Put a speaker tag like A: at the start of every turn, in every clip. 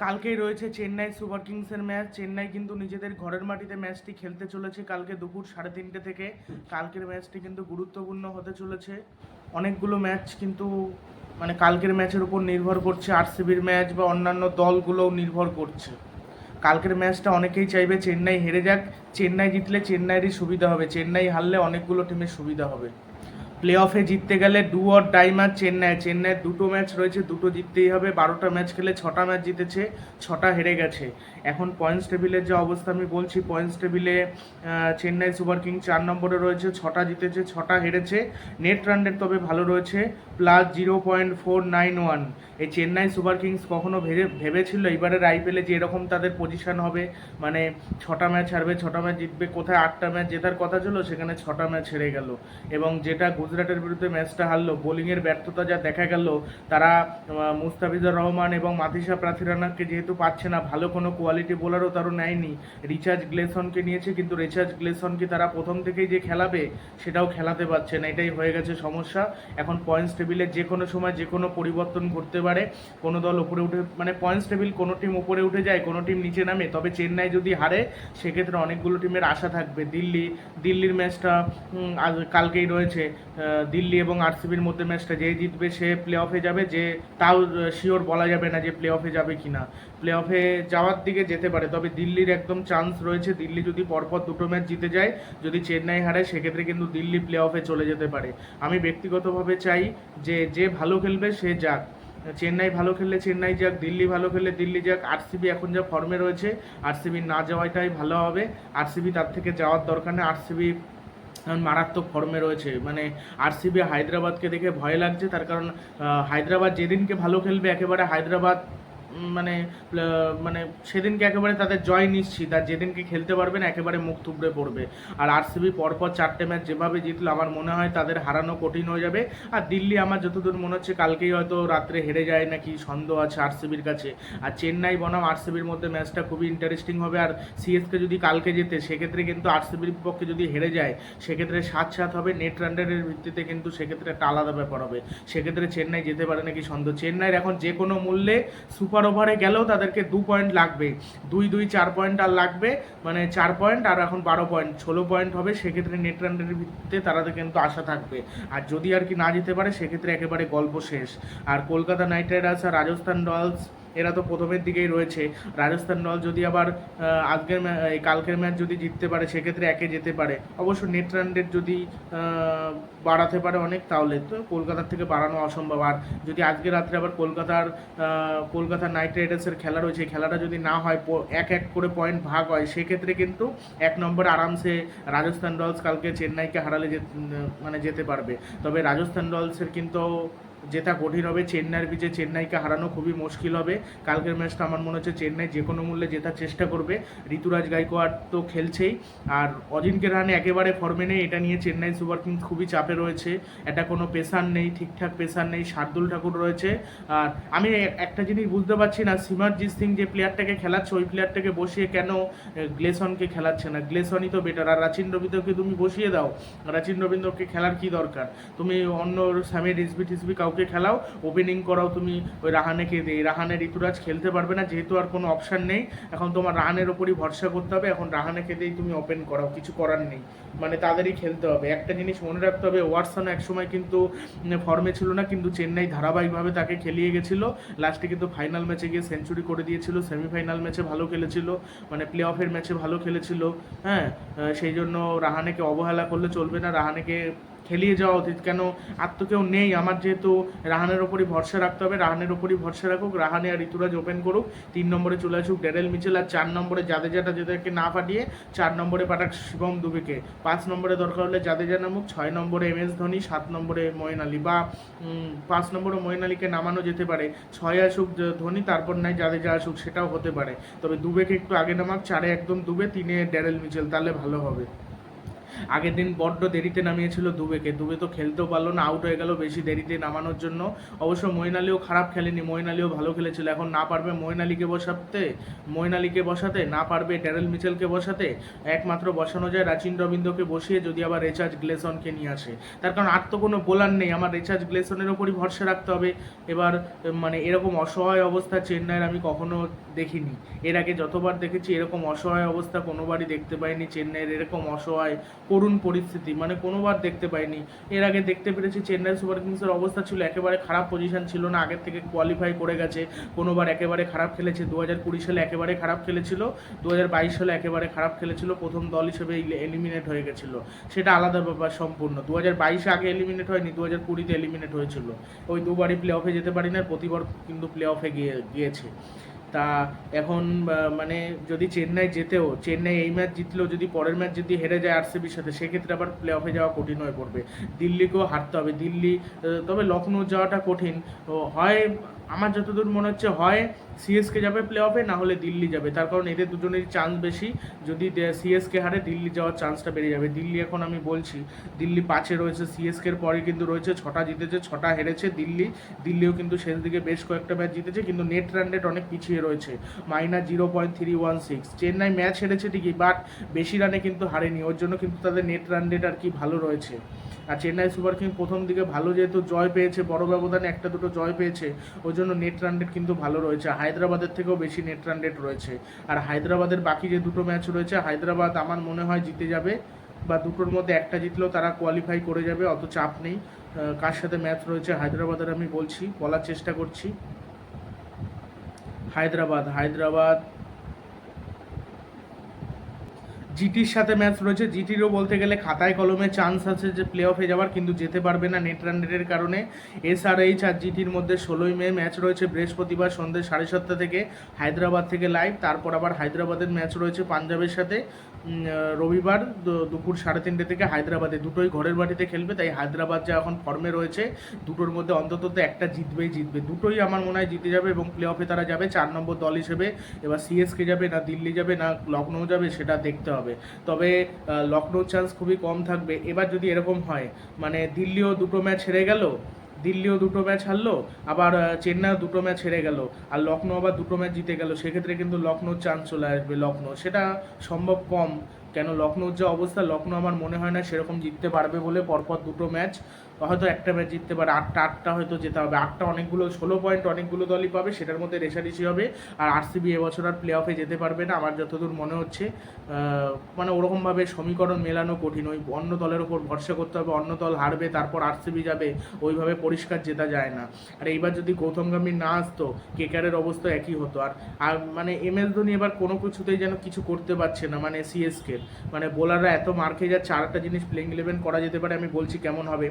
A: কালকেই রয়েছে চেন্নাই সুপার কিংসের ম্যাচ। চেন্নাই কিন্তু নিজেদের ঘরের মাটিতে ম্যাচটি খেলতে চলেছে কালকে দুপুর সাড়ে তিনটে থেকে। কালকের ম্যাচটি কিন্তু গুরুত্বপূর্ণ হতে চলেছে। অনেকগুলো ম্যাচ কিন্তু মানে কালকের ম্যাচের উপর নির্ভর করছে আরসিবির ম্যাচ বা অন্যান্য দলগুলোও নির্ভর করছে। কালকের ম্যাচটা অনেকেই চাইবে চেন্নাই হেরে যাক। চেন্নাই জিতলে চেন্নাইয়েরই সুবিধা হবে। চেন্নাই হারলে অনেকগুলো টিমের সুবিধা হবে। প্লে অফে জিততে গেলে do or die match Chennai, চেন্নাইয়ের দুটো ম্যাচ রয়েছে, দুটো জিততেই হবে, বারোটা ম্যাচ খেলে ছটা ম্যাচ জিতেছে, ছটা হেরে গেছে। এখন পয়েন্টস টেবিলের যে অবস্থা আমি বলছি পয়েন্টস টেবিলে চেন্নাই সুপার কিং চার নম্বরে রয়েছে, ছটা জিতেছে, ছটা হেরেছে নেট রান রেট তবে ভালো রয়েছে plus zero point four nine one এই চেন্নাই সুপার কিংস কখনো ভেবে, ভেবেছিল এবারের আইপিএলে যে এরকম তাদের পজিশন হবে? মানে ছটা ম্যাচ হারবে, ছটা ম্যাচ জিতবে, কোথায় আটটা ম্যাচ জেতার কথা ছিল, সেখানে ছটা ম্যাচ হেরে গেল। এবং যেটা গুজরাটের বিরুদ্ধে ম্যাচটা হারলো, বোলিংয়ের ব্যর্থতা যা দেখা গেল, তারা মুস্তাফিজুর রহমান এবং মাথিসা প্রাথিরানাকে যেহেতু পাচ্ছে না, ভালো কোনো কোয়ালিটি বোলারও তারও নেয়নি। রিচার্জ গ্লেসনকে নিয়েছে, কিন্তু রিচার্জ গ্লেসনকে তারা প্রথম থেকেই যে খেলাবে, সেটাও খেলাতে পারছে না, এটাই হয়ে গেছে সমস্যা। এখন পয়েন্টস টেবিলে যে কোনো সময় যে কোনো পরিবর্তন ঘটতে পারে, কোনো দল উপরে উঠে মানে পয়েন্টস টেবিল কোনো টিম উপরে উঠে যায়, কোনো টিম নিচে নামে, তবে চেন্নাই যদি হারে, সেক্ষেত্রে অনেকগুলো টিমের আশা থাকবে। দিল্লি, দিল্লির ম্যাচটা কালকেই রয়েছে। দিল্লি এবং আরসিবির মধ্যে ম্যাচটা যে জিতবে সে প্লে অফে যাবে, যে তাও শিওর বলা যাবে না যে প্লে অফে যাবে কি না প্লে অফে যাওয়ার দিকে যেতে পারে, তবে দিল্লির একদম চান্স রয়েছে, দিল্লি যদি পরপর দুটো ম্যাচ জিতে যায়, যদি চেন্নাই হারে সেক্ষেত্রে কিন্তু দিল্লি প্লে অফে চলে যেতে পারে। আমি ব্যক্তিগতভাবে চাই যে যে ভালো খেলবে, সে যাক। চেন্নাই ভালো খেললে চেন্নাই যাক, দিল্লি ভালো খেললে দিল্লি যাক, আরসিবি এখন যা ফর্মে রয়েছে, আরসিবি না যাওয়াটাই ভালো হবে। আরসিবি তার থেকে যাওয়ার দরকার নেই, আরসিবি এখন মারাত্মক ফর্মে রয়েছে। মানে আরসিবি হায়দ্রাবাদকে দেখে ভয় লাগছে, তার কারণ হায়দ্রাবাদ যেদিনকে ভালো খেলবে, একেবারে হায়দ্রাবাদ মানে মানে সেদিনকে একেবারে তাদের জয় নিশ্চিত, আর যেদিনকে খেলতে পারবে না একেবারে মুখ থুবড়ে পড়বে। আর আরসিবি পরপর চারটে ম্যাচ যেভাবে জিতলো, আমার মনে হয় তাদের হারানো কঠিন হয়ে যাবে। আর দিল্লি আমার যতদূর মনে হচ্ছে, কালকেই হয়তো রাত্রে হেরে যায় নাকি সন্দেহ আছে আরসিবির কাছে। আর চেন্নাই বনাম আরসিবির মধ্যে ম্যাচটা খুবই ইন্টারেস্টিং হবে। আর সিএসকে যদি কালকে যেতে সেক্ষেত্রে কিন্তু আরসিবির পক্ষে যদি হেরে যায়, সেক্ষেত্রে সাত সাত হবে নেট রানের ভিত্তিতে কিন্তু সেক্ষেত্রে একটা আলাদা ব্যাপার হবে। সেক্ষেত্রে চেন্নাই যেতে পারে নাকি সন্দেহ চেন্নাইয়ের এখন যে কোনো মূল্যে সুপার ওভারে গেলেও তাদেরকে দু পয়েন্ট লাগবে। দুই দুই, চার পয়েন্ট আর লাগবে। মানে চার পয়েন্ট আর এখন বারো পয়েন্ট ষোলো পয়েন্ট হবে, সেক্ষেত্রে নেট রানের ভিত্তিতে তারা কিন্তু আশা থাকবে। আর যদি আর কি না যেতে পারে, সেক্ষেত্রে একেবারে গল্প শেষ। আর কলকাতা নাইট রাইডার্স আর রাজস্থান রয়্যালস এরা তো প্রথমের দিকেই রয়েছে। রাজস্থান দল যদি আবার আজকের কালকের ম্যাচ যদি জিততে পারে সেক্ষেত্রে একে যেতে পারে। অবশ্য নেট রান রেট যদি বাড়াতে পারে অনেক তাহলে তো কলকাতার থেকে বাড়ানো অসম্ভব। আর যদি আজকে রাত্রে আবার কলকাতার আহ, কলকাতা নাইট রাইডার্সের খেলা রয়েছে খেলাটা যদি না হয় এক এক করে পয়েন্ট ভাগ হয় সেক্ষেত্রে কিন্তু এক নম্বরে আরামসে রাজস্থান রয়্যালস কালকে চেন্নাইকে হারালে মানে যেতে পারবে। তবে রাজস্থান রয়্যালসের কিন্তু জেতা কঠিন হবে, চেন্নাইয়ের পিছে চেন্নাইকে হারানো খুবই মুশকিল হবে। কালকের ম্যাচটা আমার মনে হচ্ছে চেন্নাই যে কোনো মূল্যে জেতার চেষ্টা করবে। ঋতুরাজ গাইকোয়াড় তো খেলছেই। আর অজিনকে রানে একেবারে ফর্মে নেই, এটা নিয়ে চেন্নাই সুপার কিংস খুবই চাপে রয়েছে। এটা কোনো পেশার নেই, ঠিকঠাক পেশার নেই, শার্দুল ঠাকুর রয়েছে। আর আমি একটা জিনিস বুঝতে পারছি না, সিমারজিৎ সিং যে প্লেয়ারটাকে খেলাচ্ছে, ওই প্লেয়ারটাকে বসিয়ে কেন গ্লেসনকে খেলাচ্ছে না? গ্লেসনই তো বেটার আর রাচিন রবীন্দ্রকে তুমি বসিয়ে দাও। রাচিন রবীন্দ্রকে খেলার কি দরকার? তুমি অন্য স্যামি রিসবি টিসবি কাউকে খেলাও ওপেনিং করাও তুমি ওই রাহানেকে দিয়ে। রাহানে ঋতুরাজ খেলতে পারবে না, যেহেতু আর কোনো অপশান নেই, এখন তোমার রাহানের ওপরই ভরসা করতে হবে, এখন রাহানেকে দিয়েই তুমি ওপেন করাও, কিছু করার নেই। মানে তাদেরই খেলতে হবে। একটা জিনিস মনে রাখতে হবে, ওয়াটসন একসময় কিন্তু ফর্মে ছিল না, কিন্তু চেন্নাই ধারাবাহিকভাবে তাকে খেলিয়ে গেছিল। লাস্টে কিন্তু ফাইনাল ম্যাচে গিয়ে সেঞ্চুরি করে দিয়েছিল সেমিফাইনাল ম্যাচে ভালো খেলেছিল মানে প্লে অফের ম্যাচে ভালো খেলেছিল। হ্যাঁ সেই জন্য রাহানেকে অবহেলা করলে চলবে না, রাহানেকে খেলিয়ে যাওয়া উচিত। কেন? আর তো কেউ নেই। আমার যেহেতু রাহানের ওপরই ভরসা রাখতে হবে, রাহানের ওপরই ভরসা রাখুক। রাহানে আর ঋতুরাজ ওপেন করুক। তিন নম্বরে চলে আসুক ড্যারেল মিচেল আর চার নম্বরে জাদেজাটা যাদেরকে না পাঠিয়ে চার নম্বরে পাঠাক শিবম দুবেকে। পাঁচ নম্বরে দরকার হলে জাদেজা নামুক। ছয় নম্বরে এম এস ধোনি, সাত নম্বরে ময়েন আলী বা পাঁচ নম্বরে ময়েন আলীকে নামানো যেতে পারে। ছয় আসুক ধোনি, তারপর নাই জাদেজা আসুক, সেটাও হতে পারে। তবে দুবেকে একটু আগে নামাক, চারে একদম দুবে, তিনে ড্যারেল মিচেল, তাহলে ভালো হবে। আগের দিন বড্ড দেরিতে নামিয়েছিল দুবেকে। দুবে তো খেলতেও পারল না আউট হয়ে গেল বেশি দেরিতে নামানোর জন্য। অবশ্য মইন আলীও খারাপ খেলেনি মইন আলীও ভালো খেলেছিল। এখন না পারবে মইন আলীকে বসাতে মইন আলীকে বসাতে, না পারবে ড্যারেল মিচেলকে বসাতে, একমাত্র বসানো যায় রাচিন রবীন্দ্রকে বসিয়ে যদি আবার রেচার্জ গ্লেসনকে নিয়ে আসে। তার কারণ আর তো কোনো বোলার নেই, আমার রেচার্জ গ্লেসনের ওপরই ভরসা রাখতে হবে। এবার মানে এরকম অসহায় অবস্থা চেন্নাইয়ের আমি কখনো দেখিনি। এর আগে যতবার দেখেছি এরকম অসহায় অবস্থা কোনোবারই দেখতে পাইনি। চেন্নাইয়ের এরকম অসহায় করুণ পরিস্থিতি মানে কোনোবার দেখতে পাইনি। এর আগে দেখতে পেরেছি চেন্নাই সুপার কিংসের অবস্থা ছিল একেবারে খারাপ পজিশন ছিল না, আগের থেকে কোয়ালিফাই করে গেছে, কোনোবার একেবারে খারাপ খেলেছে দু হাজার কুড়ি সালে একেবারে খারাপ খেলেছিল দু হাজার বাইশ সালে একেবারে খারাপ খেলেছিল, প্রথম দল হিসেবে এলিমিনেট হয়ে গেছিল। সেটা আলাদা ব্যাপার সম্পূর্ণ। দু হাজার বাইশে আগে এলিমিনেট হয়নি দু হাজার কুড়িতে এলিমিনেট হয়েছিল। ওই দুবারই প্লে অফে যেতে পারি না প্রতিবার কিন্তু প্লে অফে গিয়ে, গিয়েছে। তা এখন মানে যদি চেন্নাই যেতেও, চেন্নাই এই ম্যাচ জিতলেও যদি পরের ম্যাচ যদি হেরে যায় আরসিবির সাথে, সেক্ষেত্রে আবার প্লে অফে যাওয়া কঠিন হয়ে পড়বে। দিল্লিকেও হারতে হবে। দিল্লি তবে লখনৌ যাওয়াটা কঠিন। হয় আমার যতদূর মনে হচ্ছে হয় সিএসকে যাবে প্লে অফে না হলে দিল্লি যাবে। তার কারণ এদের দুজনেরই চান্স বেশি। যদি সিএসকে হারে, দিল্লি যাওয়ার চান্সটা বেড়ে যাবে। দিল্লি এখন আমি বলছি, দিল্লি পাঁচে রয়েছে সিএসকে এর পরে কিন্তু রয়েছে, ছটা জিতেছে, ছটা হেরেছে দিল্লি। দিল্লিও কিন্তু শেষ দিকে বেশ কয়েকটা ম্যাচ জিতেছে, কিন্তু নেট রান রেট অনেক পিছিয়ে রয়েছে। Minus zero point three one six Chennai match হেরেছে ঠিকই বাট বেশি রানে কিন্তু হারেনি। ওর জন্য কিন্তু তাদের নেট রান রেট আর কি ভালো রয়েছে। আর চেন্নাই সুপার কিং প্রথম দিকে ভালো যেহেতু জয় পেয়েছে, বড় ব্যবধানে একটা দুটো জয় পেয়েছে ওই জন্য নেট রান রেট কিন্তু ভালো রয়েছে। হায়দ্রাবাদের থেকেও বেশি নেট রান রেট রয়েছে। আর হায়দ্রাবাদের বাকি যে দুটো ম্যাচ রয়েছে, হায়দ্রাবাদ আমার মনে হয় জিতে যাবে, বা দুটোর মধ্যে একটা জিতলেও তারা কোয়ালিফাই করে যাবে, অত চাপ নেই। কার সাথে ম্যাচ রয়েছে হায়দ্রাবাদের আমি বলছি, বলার চেষ্টা করছি। হায়দ্রাবাদ হায়দ্রাবাদ জিটির সাথে ম্যাচ রয়েছে। জিটিরও বলতে গেলে খাতায় কলমে চান্স আছে যে প্লে অফে যাওয়ার, কিন্তু যেতে পারবে না নেট রান রেটের কারণে। এসআরএইচ আর জিটির মধ্যে ষোলোই মে ম্যাচ রয়েছে বৃহস্পতিবার সন্ধ্যে সাড়ে সাতটা থেকে হায়দ্রাবাদ থেকে লাইভ তারপর আবার হায়দ্রাবাদের ম্যাচ রয়েছে পাঞ্জাবের সাথে। রবিবার দুপুর সাড়ে তিনটে থেকে হায়দ্রাবাদে। দুটোই ঘরের বাড়িতে খেলবে, তাই হায়দ্রাবাদ যা এখন ফর্মে রয়েছে, দুটোর মধ্যে অন্তত একটা জিতবেই জিতবে। দুটোই আমার মনে হয় জিতে যাবে এবং প্লে অফে তারা যাবে, চার নম্বর দল হিসেবে। এবার সিএসকে যাবে, না দিল্লি যাবে, না লখনৌ যাবে, সেটা দেখতে হবে। তবে আহ, লখনৌর চান্স খুবই কম থাকবে। এবার যদি এরকম হয় মানে দিল্লিও দুটো ম্যাচ হেরে গেল দিল্লিও দুটো ম্যাচ হারলো আবার চেন্নাইও দুটো ম্যাচ হেরে গেল আর লখনৌ আবার দুটো ম্যাচ জিতে গেল সেক্ষেত্রে কিন্তু লখনৌর চান্স চলে আসবে লখনৌ সেটা সম্ভব কম। কেন লখনৌর যে অবস্থা, লখনৌ আমার মনে হয় না সেরকম জিততে পারবে বলে পরপর দুটো ম্যাচ। হয়তো একটা ম্যাচ জিততে পারে, আটটা আটটা হয়তো যেতে হবে। আটটা অনেকগুলো, ষোলো পয়েন্ট অনেকগুলো দলই পাবে, সেটার মধ্যে রেশারেশি হবে। আর আরসিবি এবছর আর প্লে অফে যেতে পারবে না, আমার যতদূর মনে হচ্ছে। মানে ওরকমভাবে সমীকরণ মেলানো কঠিন। ওই অন্য দলের ওপর ভরসা করতে হবে, অন্য দল হারবে, তারপর আরসিবি যাবে, ওইভাবে পরিষ্কার জেতা যায় না। আর এইবার যদি গৌতম গম্ভীর না আসতো কেকারের অবস্থা একই হতো। আর আর মানে এম এস ধোনি এবার কোনো কিছুতেই যেন কিছু করতে পারছে না মানে সিএসকে মানে বোলাররা এত মার খেয়ে যাচ্ছে আর একটা জিনিস প্লেইং ইলেভেন করা যেতে পারে, আমি বলছি কেমন হবে।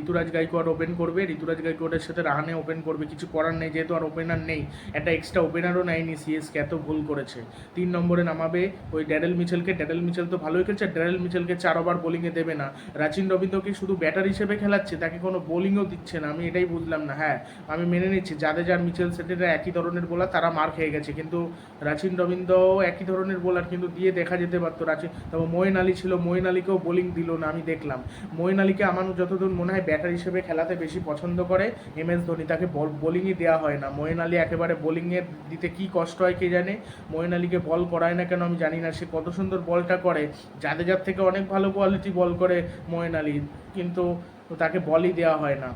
A: ঋতুরাজ গাইকোয়াড় ওপেন করবে, ঋতুরাজ গাইকোয়াড়ের সাথে রাহানে ওপেন করবে, কিছু করার নেই, যেহেতু আর ওপেনার নেই, একটা এক্সট্রা ওপেনারও নেয়নি সিএসকে এত ভুল করেছে। তিন নম্বরে নামাবে ওই ড্যারেল মিচেলকে, ড্যারেল মিচেল তো ভালোই খেলছে ড্যারেল মিচেলকে চার ওভার বোলিংয়ে দেবে না। রাচিন রবীন্দ্রকে শুধু ব্যাটার হিসেবে খেলাচ্ছে, তাকে কোনো বোলিংও দিচ্ছে না, আমি এটাই বুঝলাম না। হ্যাঁ আমি মেনে নিচ্ছি, যাদের যার মিচেল সেটেরা একই ধরনের বোলার তারা মার খেয়ে গেছে, কিন্তু রাচিন রবীন্দ্রও একই ধরনের বোলার কিন্তু দিয়ে দেখা যেতে পারতো। রাচিন তবে মোয়েন আলী ছিল মোয়েন আলীকেও বোলিং দিল না, আমি দেখলাম। মোয়েন আলীকে আমার যতদূর মনে হয় ব্যাটার হিসেবে খেলাতে বেশি পছন্দ করে এম এস ধোনি। তাকে বল বোলিংই দেওয়া হয় না। মোয়েন আলী একেবারে বোলিংয়ে দিতে কি কষ্ট হয় কে জানে? মোয়েন আলীকে বল করায় না কেন আমি জানি না। সে কত সুন্দর বলটা করে যাদের থেকে অনেক ভালো কোয়ালিটি বল করে মোয়েন আলী। কিন্তু তাকে বলই দেওয়া হয় না।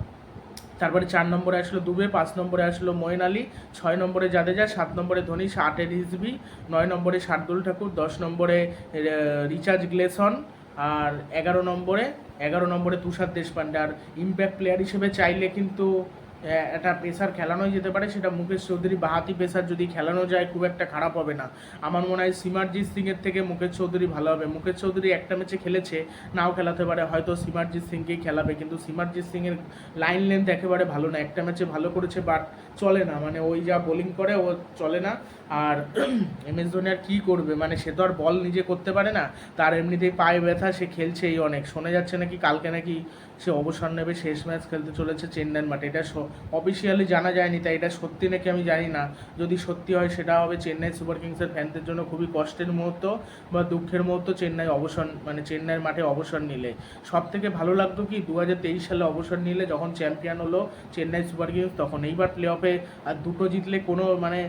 A: তারপরে চার নম্বরে আসলো দুবে, পাঁচ নম্বরে আসলো ময়ন আলী ছয় নম্বরে জাদেজা, সাত নম্বরে ধোনি আটে রিজবি নয় নম্বরে শার্দুল ঠাকুর, দশ নম্বরে রিচার্জ গ্লেসন আর এগারো নম্বরে এগারো নম্বরে তুষার দেশপান্ডে আর ইম্প্যাক্ট প্লেয়ার হিসেবে চাইলে কিন্তু একটা পেসার খেলানোই যেতে পারে, সেটা মুকেশ চৌধুরী বাহাতি পেসার যদি খেলানো যায়, খুব একটা খারাপ হবে না। আমার মনে হয় সিমারজিৎ সিংয়ের থেকে মুকেশ চৌধুরী ভালো হবে। মুকেশ চৌধুরী একটা ম্যাচে খেলেছে, নাও খেলাতে পারে, হয়তো সিমারজিৎ সিংকেই খেলাবে, কিন্তু সিমারজিৎ সিংয়ের লাইন লেন্থ একেবারে ভালো না। একটা ম্যাচে ভালো করেছে বাট চলে না। মানে ওই যা বোলিং করে, ও চলে না। আর এম এস ধোনি আর কী করবে? মানে সে তো আর বল নিজে করতে পারে না। তার এমনিতেই পায়ে ব্যথা, সে খেলছেই অনেক। শোনা যাচ্ছে নাকি কালকে নাকি সে অবসর নেবে, শেষ ম্যাচ খেলতে চলেছে চেন্নাইয়ের মাঠে। এটা অফিসিয়ালি জানা যায়নি, তাই এটা সত্যি নাকি আমি জানি না। যদি সত্যি হয়, সেটা হবে চেন্নাই সুপার কিংসের ফ্যানদের জন্য খুবই কষ্টের মুহূর্ত বা দুঃখের মুহূর্ত চেন্নাই অবসর মানে চেন্নাইয়ের মাঠে অবসর নিলে। সব থেকে ভালো লাগতো কি দু হাজার তেইশ সালে অবসর নিলে যখন চ্যাম্পিয়ন হলো চেন্নাই সুপার কিংস, তখন এইবার প্লে অফে আর দুটো জিতলে কোনো মানে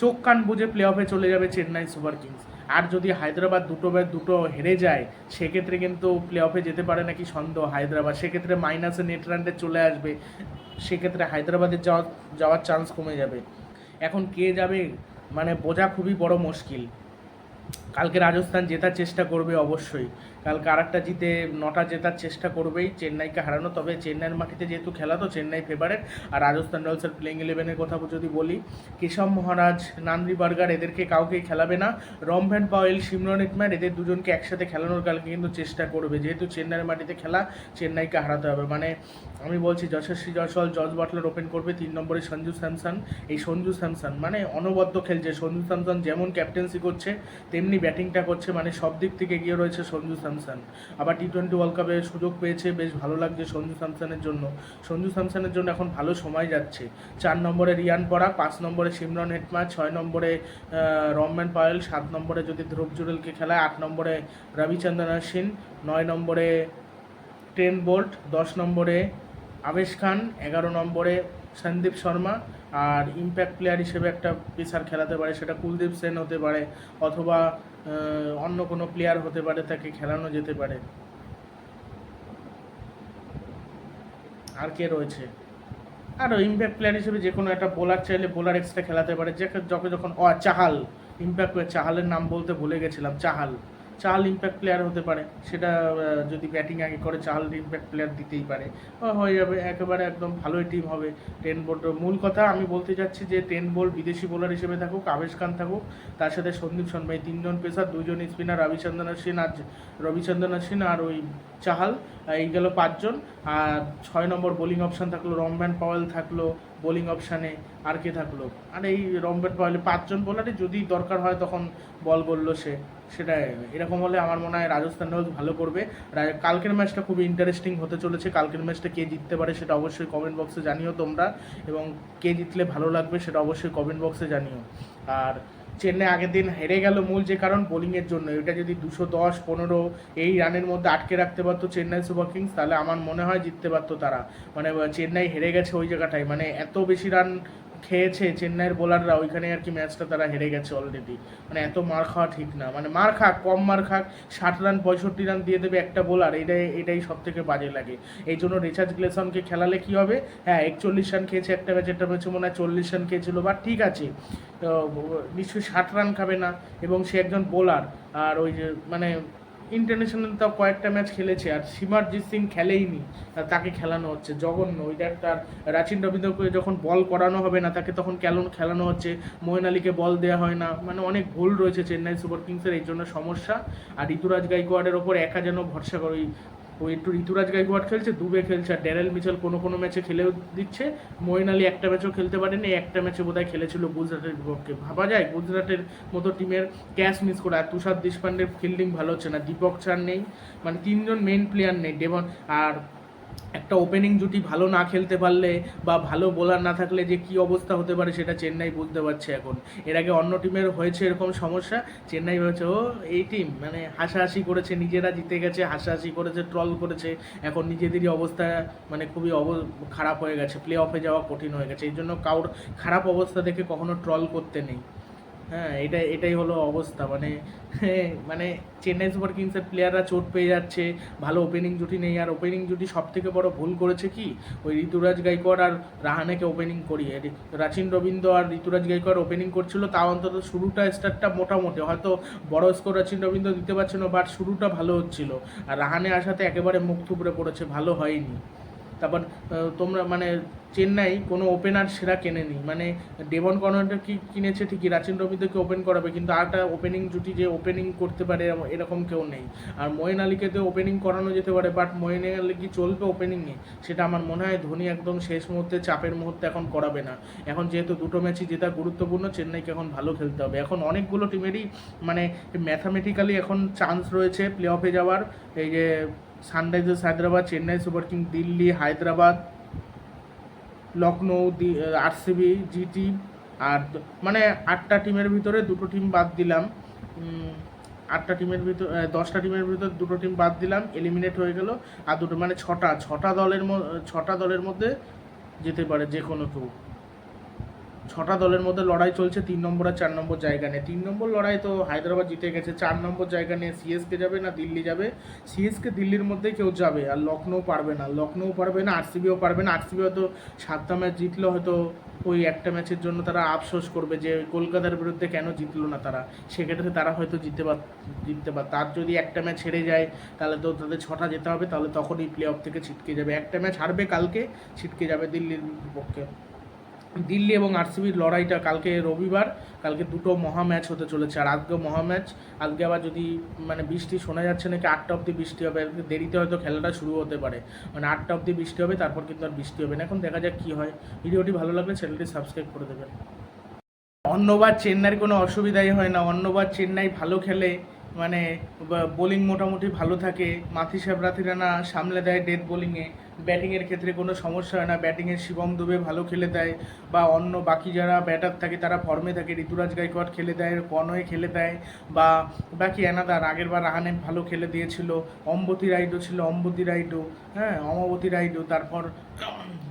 A: চোখ কান বুঝে প্লে অফে চলে যাবে চেন্নাই সুপার কিংস। আর যদি হায়দ্রাবাদ দুটো ব্যাট দুটো হেরে যায়, সেক্ষেত্রে কিন্তু প্লে অফে যেতে পারে নাকি সন্দেহ হায়দ্রাবাদ। সেক্ষেত্রে মাইনাসে নেট রানটা চলে আসবে, সেক্ষেত্রে হায়দ্রাবাদের যাওয়া, যাওয়ার চান্স কমে যাবে। এখন কে যাবে? মানে বোঝা খুবই বড় মুশকিল। কালকে রাজস্থান জেতার চেষ্টা করবে অবশ্যই। কালকে আরেকটা জিতে নটা জেতার চেষ্টা করবেই। চেন্নাইকে হারানো, তবে চেন্নাইয়ের মাটিতে যেহেতু খেলা, তো চেন্নাই ফেভারেট আর রাজস্থান রয়্যালসের প্লেইং ইলেভেনের কথা যদি বলি, কেশব মহারাজ নান্দ্রি বার্গার এদেরকে কাউকে খেলাবে না। রমভ্যান পাওয়েল সিমরন ইটম্যান এদের দুজনকে একসাথে খেলানোর কালকে কিন্তু চেষ্টা করবে। যেহেতু চেন্নাইয়ের মাটিতে খেলা, চেন্নাইকে হারাতে হবে। মানে আমি বলছি, যশস্বী জয়সওয়াল, জর্জ বাটলার ওপেন করবে তিন নম্বরে সঞ্জু স্যামসন। এই সঞ্জু স্যামসন মানে অনবদ্য খেলছে। সঞ্জু স্যামসন যেমন ক্যাপ্টেন্সি করছে, তেমনি ব্যাটিংটা করছে মানে সব দিক থেকে এগিয়ে রয়েছে সঞ্জু স্যামসন। আবার টি টোয়েন্টি ওয়ার্ল্ড কাপে সুযোগ পেয়েছে, বেশ ভালো লাগছে সঞ্জু স্যামসনের জন্য। সঞ্জু স্যামসনের জন্য এখন ভালো সময় যাচ্ছে। চার নম্বরে রিয়ান পরাগ, পাঁচ নম্বরে সিমরন হেটমা ছয় নম্বরে রমম্যান পায়েল, সাত নম্বরে যদি ধ্রুব জুরেলকে খেলায়, আট নম্বরে রবিচন্দ্রন অশ্বিন নয় নম্বরে টেন বোল্ট, দশ নম্বরে আবেশ খান, এগারো নম্বরে সন্দীপ শর্মা। আর ইম্প্যাক্ট প্লেয়ার হিসেবে একটা পেসার খেলাতে পারে, সেটা কুলদীপ সেন হতে পারে, অথবা অন্য কোনো প্লেয়ার হতে পারে, তাকে খেলানো যেতে পারে। আর কে রয়েছে? আর ইম্প্যাক্ট প্লেয়ার হিসেবে যে কোনো একটা বোলার চাইলে বোলার এক্সট্রা খেলাতে পারে। যে যখন যখন, ও, চাহাল ইম্প্যাক্ট চাহালের নাম বলতে ভুলে গেছিলাম, চাহাল। চাহাল ইম্প্যাক্ট প্লেয়ার হতে পারে। সেটা যদি ব্যাটিং আগে করে, চাল ইম্প্যাক্ট প্লেয়ার দিতেই পারে। হয়ে যাবে, একেবারে একদম ভালোই টিম হবে টেন বোল্ট মূল কথা আমি বলতে চাচ্ছি যে টেন বোল্ট বিদেশি বোলার হিসেবে থাকুক, আবেশ খান থাকুক, তার সাথে সন্দীপ শর্মা এই তিনজন পেসার, দুজন স্পিনার রবিচন্দ্রন অশ্বিন আর রবিচন্দ্রন অশ্বিন আর ওই চাহাল, এই গেল পাঁচজন। আর ছয় নম্বর বোলিং অপশান থাকল, রমভ্যান পাওয়েল থাকল বোলিং অপশানে আর কে থাকল? আর এই রম্বেট পাওয়ালে পাঁচজন বোলারে যদি দরকার হয় তখন বল বলল সে, সেটা এরকম হলে আমার মনে হয় রাজস্থান রয়্যালস ভালো করবে। কালকের ম্যাচটা খুবই ইন্টারেস্টিং হতে চলেছে। কালকের ম্যাচটা কে জিততে পারে সেটা অবশ্যই কমেন্ট বক্সে জানিও তোমরা। এবং কে জিতলে ভালো লাগবে সেটা অবশ্যই কমেন্ট বক্সে জানিও। আর চেন্নাই আগের দিন হেরে গেল মূল যে কারণ বোলিংয়ের জন্য। এটা যদি দুশো দশ, পনেরো এই রানের মধ্যে আটকে রাখতে পারতো চেন্নাই সুপার কিংস, তাহলে আমার মনে হয় জিততে পারতো তারা। মানে চেন্নাই হেরে গেছে ওই জায়গাটায়। মানে এত বেশি রান খেয়েছে চেন্নাইয়ের বোলাররা ওইখানে আর কি ম্যাচটা তারা হেরে গেছে অলরেডি মানে এত মার খাওয়া ঠিক না। মানে মার খাক, কম মার খাক, ষাট রান, পঁয়ষট্টি রান দিয়ে দেবে একটা বোলার এটাই এটাই সব থেকে বাজে লাগে। এই জন্য রিচার্জ গ্লেসনকে খেলালে কি হবে? হ্যাঁ একচল্লিশ রান খেয়েছে একটা ম্যাচ একটা ম্যাচে মনে হয় চল্লিশ রান খেয়েছিল বা ঠিক আছে। তো, নিশ্চয়ই ষাট রান খাবে না, এবং সে একজন বোলার আর ওই যে মানে ইন্টারন্যাশনাল তাও কয়েকটা ম্যাচ খেলেছে আর সিমারজিৎ সিং খেলেইনি। তাকে খেলানো হচ্ছে, জঘন্য। ওইটা একটা রাচিন রবীন্দ্রকে যখন বল করানো হবে না, তাকে তখন কেন খেলানো হচ্ছে। মোহেন আলীকে বল দেওয়া হয় না। মানে অনেক ভুল রয়েছে চেন্নাই সুপার কিংসের, এই জন্য সমস্যা। আর ঋতুরাজ গাইকোয়াডের ওপর একা যেন ভরসা করে ওই একটু ঋতুরাজ গাইকোয়াড খেলছে, দুবে খেলছে, আর ড্যারেল মিচেল কোনো কোনো ম্যাচে খেলেও দিচ্ছে। মোহিন আলী একটা ম্যাচও খেলতে পারেনি, একটা ম্যাচে বোধহয় খেলেছিল গুজরাটের বিপক্ষে। ভাবা যায়, গুজরাটের মতো টিমের ক্যাচ মিস করে, আর তুষার দেশপান্ডের ফিল্ডিং ভালো হচ্ছে না। দীপক চার নেই মানে তিনজন মেন প্লেয়ার নেই ডেভন আর একটা ওপেনিং জুটি ভালো না খেলতে পারলে বা ভালো বোলার না থাকলে যে কি অবস্থা হতে পারে সেটা চেন্নাই বুঝতে পারছে এখন। এর আগে অন্য টিমের হয়েছে এরকম সমস্যা, চেন্নাই হয়েছে, ও এই টিম মানে হাসাহাসি করেছে, নিজেরা জিতে গেছে, হাসাহাসি করেছে ট্রল করেছে, এখন নিজেদেরই অবস্থা মানে খুবই অব, খারাপ হয়ে গেছে প্লে অফে যাওয়া কঠিন হয়ে গেছে, এই জন্য কাউর খারাপ অবস্থা দেখে কখনো ট্রল করতে নেই। হ্যাঁ এটা এটাই হলো অবস্থা। মানে মানে চেন্নাই সুপার কিংসের প্লেয়াররা চোট পেয়ে যাচ্ছে, ভালো ওপেনিং জুটি নেই। আর ওপেনিং জুটি সব থেকে বড় ভুল করেছে কি? ওই ঋতুরাজ গাইকোয়াড় আর রাহানেকে ওপেনিং করিয়ে। রাচিন রবীন্দ্র আর ঋতুরাজ গাইকোয়াড় ওপেনিং করছিল, তাও অন্তত শুরুটা স্টার্টটা মোটামুটি। হয়তো বড় স্কোর রাচিন রবীন্দ্র দিতে পারছে না বাট শুরুটা ভালো হচ্ছিল। আর রাহানে আসাতে একেবারে মুখ থুবড়ে পড়েছে, ভালো হয়নি। তারপর তোমরা মানে চেন্নাই কোনো ওপেনার সেরা কেনেনি। মানে ডেভন কর্নারটা কি কিনেছে ঠিকই, রাচিন রবীন্দ্রকে ওপেন করাবে, কিন্তু আরেকটা ওপেনিং জুটি যে ওপেনিং করতে পারে এরকম কেউ নেই। আর ময়েন আলীকে তো ওপেনিং করানো যেতে পারে বাট ময়েন আলী কি চলবে ওপেনিংয়ে সেটা আমার মনে হয় ধোনি একদম শেষ মুহূর্তে, চাপের মুহূর্তে এখন করাবে না। এখন যেহেতু দুটো ম্যাচই যেটা গুরুত্বপূর্ণ, চেন্নাইকে এখন ভালো খেলতে হবে। এখন অনেকগুলো টিমেরই মানে ম্যাথামেটিক্যালি এখন চান্স রয়েছে প্লে অফে যাওয়ার। এই যে Sunrisers Hyderabad, Chennai Super King Delhi, Hyderabad, Lucknow RCB, GT আর মানে আটটা টিমের ভিতরে দুটো টিম বাদ দিলাম। আটটা টিমের ভিতর দশটা টিমের ভিতর দুটো টিম বাদ দিলাম এলিমিনেট হয়ে গেল। আর দুটো মানে ছটা ছটা দলের ছটা দলের মধ্যে যেতে পারে যে কোনো কেউ ছটা দলের মধ্যে লড়াই চলছে, তিন নম্বর আর চার নম্বর জায়গা নিয়ে। তিন নম্বর লড়াই তো হায়দ্রাবাদ জিতে গেছে, চার নম্বর জায়গা নিয়ে সিএসকে যাবে না দিল্লি যাবে? সিএসকে দিল্লির মধ্যেই কেউ যাবে, আর লখনৌ পারবে না। লখনৌ পারবে না, আরসিবিও পারবে না, আরসিবি হয়তো সাতটা ম্যাচ জিতলে, হয়তো ওই একটা ম্যাচের জন্য তারা আফসোস করবে যে কলকাতার বিরুদ্ধে কেন জিতলো না তারা। সেক্ষেত্রে তারা হয়তো জিততে পার জিততে পার, তার যদি একটা ম্যাচ হেরে যায়, তাহলে তো তাদের ছটা যেতে হবে, তাহলে তখনই প্লে অফ থেকে ছিটকে যাবে। একটা ম্যাচ হারবে কালকে, ছিটকে যাবে দিল্লির বিপক্ষে দিল্লি এবং আরসিবির লড়াইটা কালকে রবিবার, কালকে দুটো মহা ম্যাচ হতে চলেছে, আর আজকে মহা ম্যাচ। আজকে আবার যদি মানে বৃষ্টি শোনা যাচ্ছে নাকি, আটটা অবধি বৃষ্টি হবে দেরিতে হয়তো খেলাটা শুরু হতে পারে। মানে আটটা অবধি বৃষ্টি হবে, তারপর কিন্তু আর বৃষ্টি হবে না। এখন দেখা যাক কী হয়। ভিডিওটি ভালো লাগলে চ্যানেলটি সাবস্ক্রাইব করে দেবেন। অন্যবার চেন্নাইয়ের কোনো অসুবিধাই হয় না। অন্যবার চেন্নাই ভালো খেলে মানে বোলিং মোটামুটি ভালো থাকে। মাথি সাবরাথিরানা সামলে দেয় ডেথ বোলিংয়ে ব্যাটিংয়ের ক্ষেত্রে কোনো সমস্যা হয় না। ব্যাটিংয়ের শিবম দুবে ভালো খেলে দেয়। বা অন্য বাকি যারা ব্যাটার থাকে, তারা ফর্মে থাকে। ঋতুরাজ গাইকোয়াড খেলে দেয়, কনয়ে খেলে দেয়। বা বাকি এনাদার আগের বার রাহানে ভালো খেলে দিয়েছিল। অম্বতী রাইডও ছিল, অম্বতি রাইডও হ্যাঁ অমাবতী রাইডও। তারপর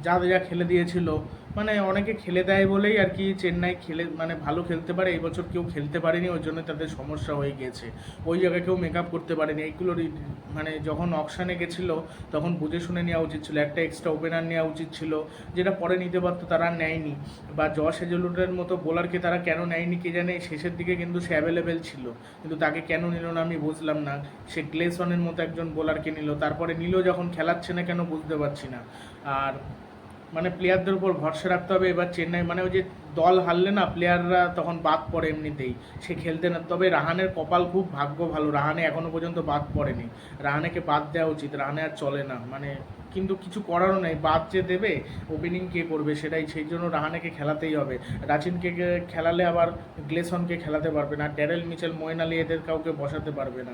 A: যা যা খেলে দিয়েছিল। মানে অনেকে খেলে দেয় বলেই আর কি চেন্নাই খেলে মানে ভালো খেলতে পারে। এই বছর কেউ খেলতে পারেনি, ওই জন্য তাদের সমস্যা হয়ে গিয়েছে। ওই জায়গায় কেউ মেকআপ করতে পারেনি। এইগুলো মানে যখন অকশানে গেছিল, তখন বুঝে শুনে নেওয়া উচিত ছিল। একটা এক্সট্রা ওপেনার নেওয়া উচিত ছিল, যেটা পরে নিতে পারতো, তারা নেয়নি। বা জশ হেজেলুডের মতো বোলারকে তারা কেন নেয়নি কে জানে? শেষের দিকে কিন্তু সে অ্যাভেলেবেল ছিল। কিন্তু তাকে কেন নিল না আমি বুঝলাম না। সে গ্লেসনের মতো একজন বোলারকে নিল। তারপরে নিল যখন, খেলাচ্ছে না কেন বুঝতে পারছি না। আর মানে প্লেয়ারদের উপর ভরসা রাখতে হবে। এবার চেন্নাই মানে ওই যে দল হারলে না প্লেয়াররা তখন বাদ পড়ে এমনিতেই। সে খেলতে না, তবে রাহানের কপাল খুব ভাগ্য ভালো। রাহানে এখনও পর্যন্ত বাদ পড়েনি। রাহানেকে বাদ দেওয়া উচিত। রাহানে আর চলে না। মানে কিন্তু কিছু করারও নেই। বাদ যে দেবে ওপেনিং কে করবে সেটাই। সেই জন্য রাহানেকে খেলাতেই হবে। রাচিনকে খেলালে আবার, গ্লেসনকে খেলাতে পারবে না। ড্যারেল মিচেল ময়ন আলী এদের কাউকে বসাতে পারবে না।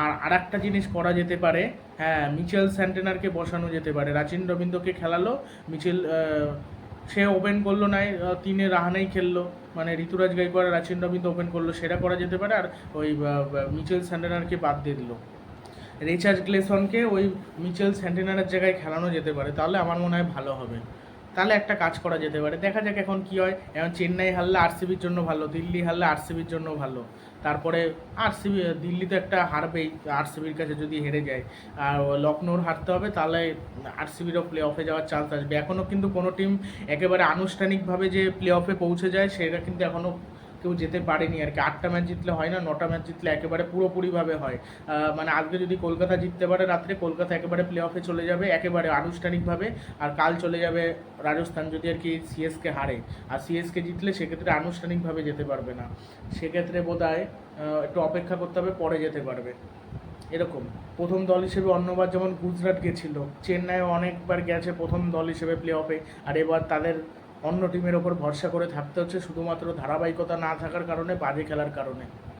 A: আর আরেকটা জিনিস করা যেতে পারে হ্যাঁ মিচেল স্যান্টেনারকে বসানো যেতে পারে। রাচিন রবীন্দ্রকে খেলালো, মিচেল সে ওপেন করল নাই তিনে রাহানাই খেললো। মানে ঋতুরাজ গাইকোয়াড় রাচিন রবীন্দ্র ওপেন করল, সেটা করা যেতে পারে আর ওই মিচেল স্যান্টেনারকে বাদ দিয়ে দিল। রিচার্জ গ্লেসনকে ওই মিচেল স্যান্টেনারের জায়গায় খেলানো যেতে পারে, তাহলে আমার মনে হয় ভালো হবে। তাহলে একটা কাজ করা যেতে পারে। দেখা যাক এখন কি হয়। এখন চেন্নাই হারলে আরসিবির জন্য ভালো, দিল্লি হারলে আরসিবির জন্য ভালো। তারপরে আরসিবি, দিল্লিতে একটা হারবেই আরসিবির কাছে যদি হেরে যায়, আর লখনৌর হারতে হবে, তাহলে আরসিবিরও প্লে অফে যাওয়ার চান্স আসবে। এখনও কিন্তু কোনো টিম একেবারে আনুষ্ঠানিকভাবে যে প্লে অফে পৌঁছে যায়, সেটা কিন্তু এখনও কেউ যেতে পারেনি আর কি। আটটা ম্যাচ জিতলে হয় না, নটা ম্যাচ জিতলে একেবারে পুরোপুরিভাবে হয়। মানে আজকে যদি কলকাতা জিততে পারে রাত্রে, কলকাতা একেবারে প্লে অফে চলে যাবে, একেবারে আনুষ্ঠানিকভাবে। আর কাল চলে যাবে রাজস্থান যদি আর কি সিএসকে হারে। আর সিএসকে জিতলে সেক্ষেত্রে আনুষ্ঠানিকভাবে যেতে পারবে না। সেক্ষেত্রে বোধ হয় একটু অপেক্ষা করতে হবে, পরে যেতে পারবে। এরকম। প্রথম দল হিসেবে অন্যবার যেমন গুজরাট গেছিল, চেন্নাইও অনেকবার গেছে প্রথম দল হিসেবে প্লে অফে আর এবার তাদের অন্য টিমের ওপর ভরসা করে থাকতে হচ্ছে, শুধুমাত্র ধারাবাহিকতা না থাকার কারণে, বাজে খেলার কারণে।